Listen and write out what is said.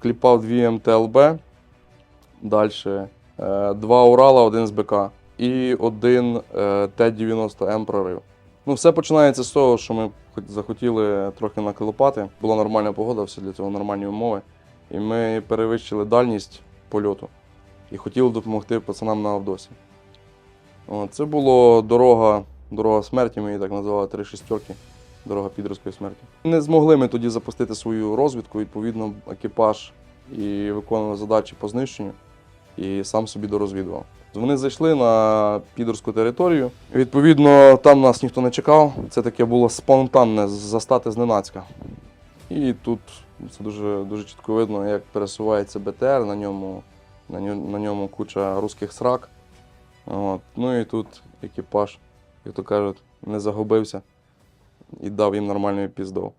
вкліпав дві МТЛБ, далі два Урала, один з БК і один е, Т-90М прорив. Ну, все починається з того, що ми захотіли трохи наколопати. Була нормальна погода, все для цього нормальні умови. І ми перевищили дальність польоту і хотіли допомогти пацанам на Авдосі. Це була дорога, дорога смерті, ми її так називали три шістерки, дорога підерської смерті. Не змогли ми тоді запустити свою розвідку, відповідно, екіпаж і виконував задачі по знищенню, і сам собі дорозвідував. Вони зайшли на підерську територію. Відповідно, там нас ніхто не чекав. Це таке було спонтанне застати зненацька. І тут це дуже, дуже чітко видно, як пересувається БТР, на ньому, на ньому, на ньому куча русських срак. От. Ну і тут екіпаж, як то кажуть, не загубився і дав їм нормальну піздов.